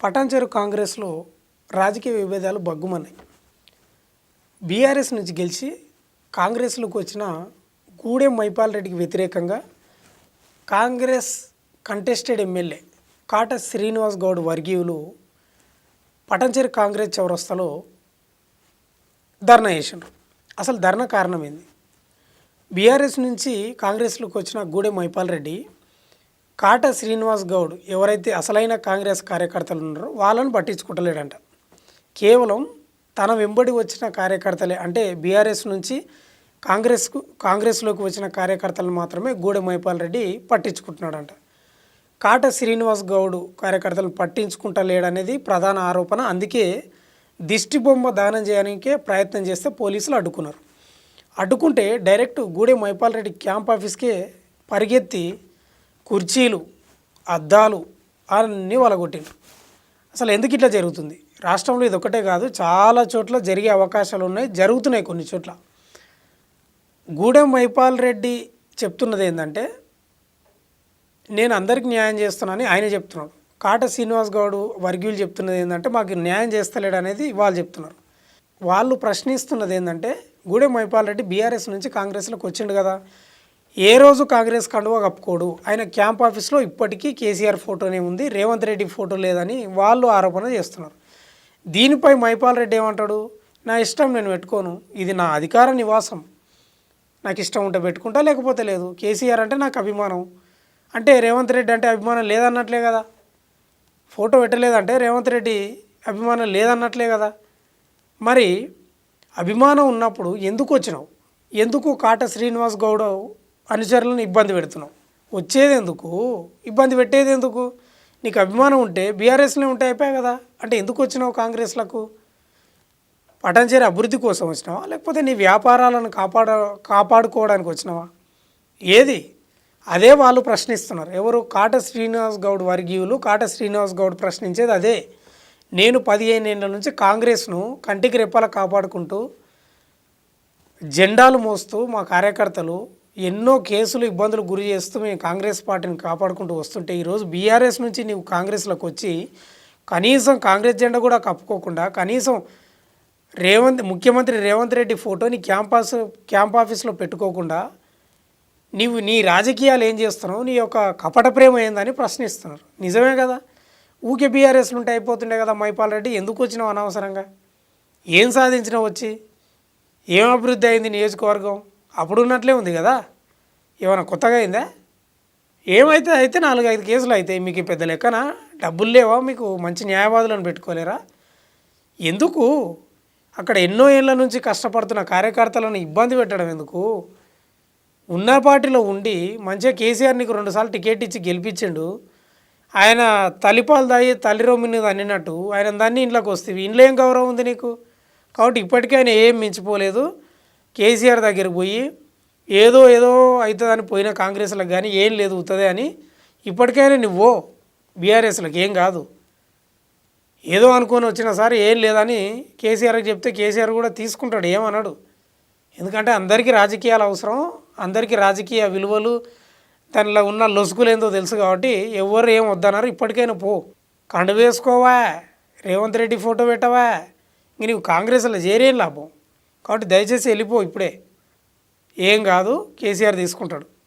పటాన్చెరు కాంగ్రెస్లో రాజకీయ విభేదాలు బగ్గుమన్నాయి బీఆర్ఎస్ నుంచి గెలిచి కాంగ్రెస్లోకి వచ్చిన గూడెం మైపాల్ రెడ్డికి వ్యతిరేకంగా Congress contested MLA Kata Srinivas Goud వర్గీయులు పటంచెరు కాంగ్రెస్ చౌరస్తాలో ధర్నా చేసిండ్రు. అసలు ధర్నా కారణం ఏంది? బీఆర్ఎస్ నుంచి కాంగ్రెస్లోకి వచ్చిన గూడెం మైపాల్ రెడ్డి కాట శ్రీనివాస్ గౌడ్ ఎవరైతే అసలైన కాంగ్రెస్ కార్యకర్తలు ఉన్నారో వాళ్ళని పట్టించుకుంటలేడంట కేవలం తన వెంబడి వచ్చిన కార్యకర్తలే అంటే బీఆర్ఎస్ నుంచి కాంగ్రెస్కు కాంగ్రెస్లోకి వచ్చిన కార్యకర్తలను మాత్రమే గూడెం మైపాల్ రెడ్డి పట్టించుకుంటున్నాడంట. కాట శ్రీనివాస్ గౌడ్ కార్యకర్తలను పట్టించుకుంటలేడనేది ప్రధాన ఆరోపణ. అందుకే దిష్టి బొమ్మ దానం చేయడానికే ప్రయత్నం చేస్తే పోలీసులు అడ్డుకున్నారు. అడ్డుకుంటే డైరెక్ట్ గూడెం మైపాల్ రెడ్డి క్యాంప్ ఆఫీస్కే పరిగెత్తి కుర్చీలు అద్దాలు అన్నీ వలగొట్టిండ్రు. అసలు ఎందుకు ఇట్లా జరుగుతుంది? రాష్ట్రంలో ఇది ఒకటే కాదు చాలా చోట్ల జరిగే అవకాశాలు ఉన్నాయి జరుగుతున్నాయి కొన్ని చోట్ల. గూడెం మైపాల్ రెడ్డి చెప్తున్నది ఏంటంటే నేను అందరికి న్యాయం చేస్తున్నానని ఆయన చెప్తున్నాడు కాట శ్రీనివాస్ గౌడ్ వర్గీయులు చెప్తున్నది ఏంటంటే మాకు న్యాయం చేస్తలేడు అనేది వాళ్ళు చెప్తున్నారు. వాళ్ళు ప్రశ్నిస్తున్నది ఏంటంటే గూడెం మైపాల్ రెడ్డి బీఆర్ఎస్ నుంచి కాంగ్రెస్లోకి వచ్చిండు కదా ఏ రోజు కాంగ్రెస్ కండువా కప్పుకోడు? ఆయన క్యాంప్ ఆఫీస్లో ఇప్పటికీ కేసీఆర్ ఫోటోనే ఉంది రేవంత్ రెడ్డి ఫోటో లేదని వాళ్ళు ఆరోపణ చేస్తున్నారు. దీనిపై మైపాల్ రెడ్డి ఏమంటాడు? నా ఇష్టం నేను పెట్టుకోను ఇది నా అధికార నివాసం. నాకు ఇష్టం ఉంటే పెట్టుకుంటా లేకపోతే లేదు. కేసీఆర్ అంటే నాకు అభిమానం. అంటే రేవంత్ రెడ్డి అంటే అభిమానం లేదన్నట్లే కదా? ఫోటో పెట్టలేదంటే రేవంత్ రెడ్డి అభిమానం లేదన్నట్లే కదా? మరి అభిమానం ఉన్నప్పుడు ఎందుకు వచ్చినావు? ఎందుకు కాట శ్రీనివాస్ గౌడ్ అనుచరులను ఇబ్బంది పెడుతున్నావు. వచ్చేది ఎందుకు ఇబ్బంది పెట్టేది ఎందుకు నీకు అభిమానం ఉంటే బీఆర్ఎస్లో ఉంటే అయిపోయా కదా. అంటే ఎందుకు వచ్చినావు కాంగ్రెస్లకు? పటంచేరి అభివృద్ధి కోసం వచ్చినావా? లేకపోతే నీ వ్యాపారాలను కాపాడ కాపాడుకోవడానికి వచ్చినావా? ఏది? అదే వాళ్ళు ప్రశ్నిస్తున్నారు. ఎవరు? కాట శ్రీనివాస్ గౌడ్ వర్గీయులు కాట శ్రీనివాస్ గౌడ్ ప్రశ్నించేది అదే. నేను పదిహేను ఏళ్ళ నుంచి కాంగ్రెస్ను కంటికి రెప్పలా కాపాడుకుంటూ జెండాలు మోస్తూ మా కార్యకర్తలు ఎన్నో కేసులు ఇబ్బందులు గురి చేస్తూ మేము కాంగ్రెస్ పార్టీని కాపాడుకుంటూ వస్తుంటే ఈరోజు బీఆర్ఎస్ నుంచి నీవు కాంగ్రెస్లోకి వచ్చి కనీసం కాంగ్రెస్ జెండా కూడా కప్పుకోకుండా కనీసం రేవంత్ ముఖ్యమంత్రి రేవంత్ రెడ్డి ఫోటోని క్యాంపస్ క్యాంప్ ఆఫీస్లో పెట్టుకోకుండా నీవు నీ రాజకీయాలు ఏం చేస్తున్నావు? నీ యొక్క కపట ప్రేమ ఏందని ప్రశ్నిస్తున్నారు. నిజమే కదా? ఊకే బీఆర్ఎస్లు ఉంటే అయిపోతుండే కదా మైపాల్ రెడ్డి? ఎందుకు వచ్చినావు అనవసరంగా? ఏం సాధించినావు వచ్చి? ఏం అభివృద్ధి అయింది నియోజకవర్గం? అప్పుడు ఉన్నట్లే ఉంది కదా? ఏమైనా కొత్తగా అయిందా? ఏమైతే అయితే నాలుగు ఐదు కేసులు అవుతాయి మీకు పెద్ద లెక్కన డబ్బులు లేవా? మీకు మంచి న్యాయవాదులను పెట్టుకోలేరా? ఎందుకు? అక్కడ ఎన్నో ఏళ్ళ నుంచి కష్టపడుతున్న కార్యకర్తలను ఇబ్బంది పెట్టడం ఎందుకు? ఉన్న పార్టీలో ఉండి మంచిగా కేసీఆర్ నీకు రెండుసార్లు టికెట్ ఇచ్చి గెలిపించిండు. ఆయన తలిపాలు దాయి తల్లి రొమ్మిని అన్నినట్టు. ఆయన దాన్ని ఇంట్లోకి వస్తే ఇంట్లో ఏం గౌరవం ఉంది నీకు? కాబట్టి ఇప్పటికీ ఆయన ఏం మించిపోలేదు. కేసీఆర్ దగ్గరికి పోయి ఏదో ఏదో అవుతుందని పోయిన కాంగ్రెస్లకు కానీ ఏం లేదు అవుతుంది అని ఇప్పటికైనా నువ్వు బీఆర్ఎస్లకు ఏం కాదు. ఏదో అనుకొని వచ్చిన సార్ ఏం లేదని కేసీఆర్కి చెప్తే కేసీఆర్ కూడా తీసుకుంటాడు ఏమన్నాడు ఎందుకంటే అందరికీ రాజకీయాలు అవసరం అందరికీ రాజకీయ విలువలు దానిలో ఉన్న లొసుగులు ఏందో తెలుసు కాబట్టి ఎవరు ఏం వద్దన్నారు ఇప్పటికైనా పో. కండు వేసుకోవా రేవంత్ రెడ్డి ఫోటో పెట్టవా ఇంక నీవు కాంగ్రెస్లో చేరేం లాభం? కాబట్టి దయచేసి వెళ్ళిపో ఇప్పుడే. ఏం కాదు కేసీఆర్ తీసుకుంటాడు.